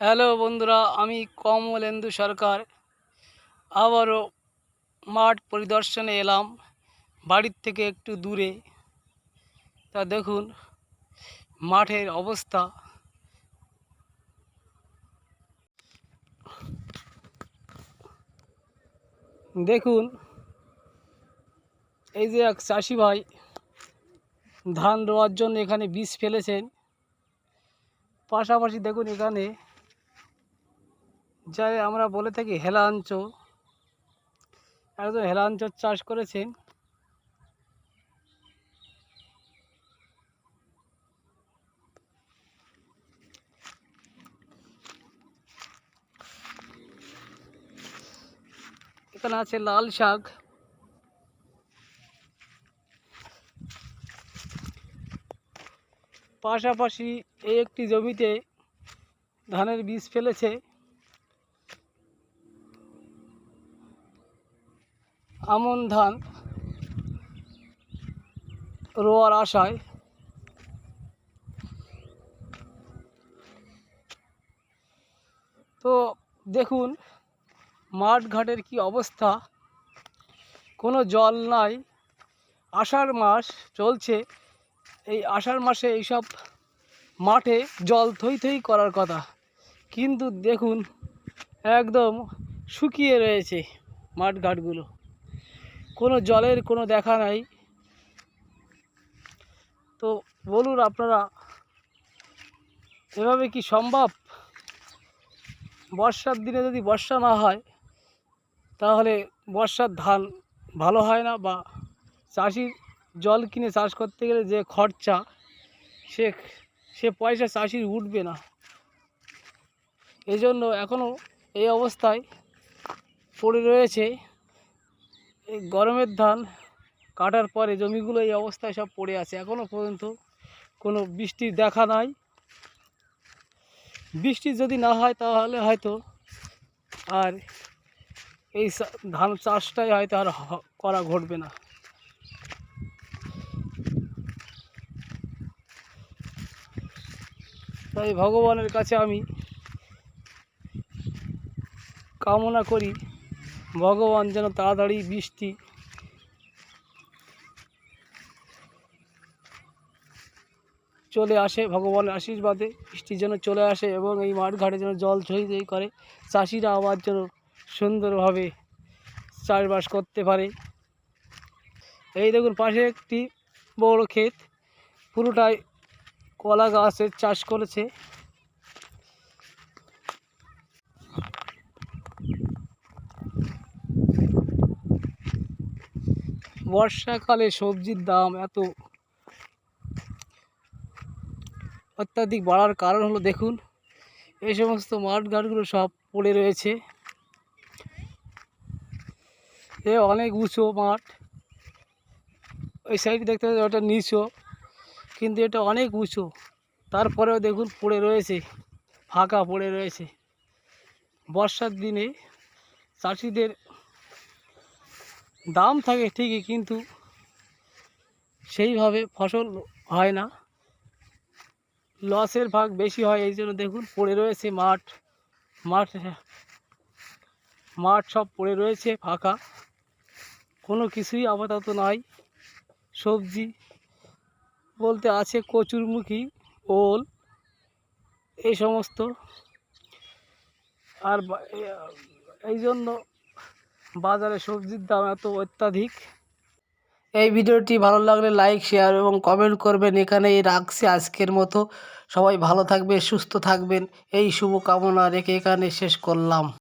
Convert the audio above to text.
Hello বন্ধুরা, আমি কমলেন্দু সরকার। আবারও মাঠ পরিদর্শনে এলাম, বাড়ির থেকে একটু দূরে। তা দেখুন, মাঠের অবস্থা। দেখুন, এই যে এক চাষি ভাই, ধান রোয়ার জন্য এখানে বীজ ফেলেছেন। পাশাপাশি দেখুন এখানে যাই আমরা বলে থাকি হেলাঞ্চ একজন হেলাঞ্চ চাষ করেছেন এখানে আছে লাল শাক। পাশাপাশি এই একটি জমিতে ধানের বীজ ফেলেছে। আমন ধান রোয়ার আশায় তো দেখুন মাঠ ঘাটের কি অবস্থা? কোনো জল নাই। আষাঢ় মাস চলছে। এই আষাঢ় মাসে এইসব মাঠে জল থই থই করার কথা। কিন্তু দেখুন, একদম শুকিয়ে রয়েছে মাঠঘাটগুলো। কোনো জলের কোনো দেখা নাই। তো বলুন আপনারা, এভাবে কি সম্ভব? বর্ষার দিনে যদি বর্ষা না হয়, তাহলে বর্ষার ধান ভালো হয় না বা চাষির জল কিনে চাষ করতে গেলে যে খরচা, সে সে পয়সা চাষির উঠবে না। এজন্য এখনও এই অবস্থায় পড়ে রয়েছে। এই গরমের ধান কাটার পরে জমিগুলো এই অবস্থায় সব পড়ে আছে। এখনও পর্যন্ত কোনো বৃষ্টির দেখা নাই। বৃষ্টি যদি না হয় তাহলে হয়তো আর এই ধান চাষটাই হয়তো আর করা ঘটবে না। তাই ভগবানের কাছে আমি কামনা করি ভগবান যেন তাড়াতাড়ি বৃষ্টি চলে আসে, ভগবানের আশীর্বাদে বৃষ্টি যেন চলে আসে এবং এই মাঠ ঘাটে যেন জল ছই করে। চাষিরা আবার যেন সুন্দরভাবে চাষবাস করতে পারে। এই দেখুন, পাশে একটি বড় ক্ষেত। পুরোটাই কলা গাছের চাষ করেছে। বর্ষাকালে সবজির দাম এত অত্যাধিক বাড়ার কারণ হলো দেখুন, এই সমস্ত মাঠ ঘাটগুলো সব পড়ে রয়েছে। এ অনেক উঁচু মাঠ। ওই সাইড দেখতে পাচ্ছি ওটা নিচু, কিন্তু এটা অনেক উঁচু। তারপরেও দেখুন পড়ে রয়েছে, ফাঁকা পড়ে রয়েছে। বর্ষার দিনে চাষিদের দাম থাকে ঠিকই, কিন্তু সেইভাবে ফসল হয় না। লসের ভাগ বেশি হয়, এই জন্য দেখুন পড়ে রয়েছে মাঠ। মাঠ মাঠ সব পড়ে রয়েছে, ফাঁকা। কোনো কিছুই আপাতত নাই। সবজি বলতে আছে কচুরমুখী, ওল, এই সমস্ত। আর এই জন্য বাজারে সবজির দাম এত অত্যাধিক। এই ভিডিওটি ভালো লাগলে লাইক শেয়ার এবং কমেন্ট করবেন। এখানেই রাখছি আজকের মতো। সবাই ভালো থাকবে সুস্থ থাকবেন। এই শুভকামনা রেখে এখানে শেষ করলাম।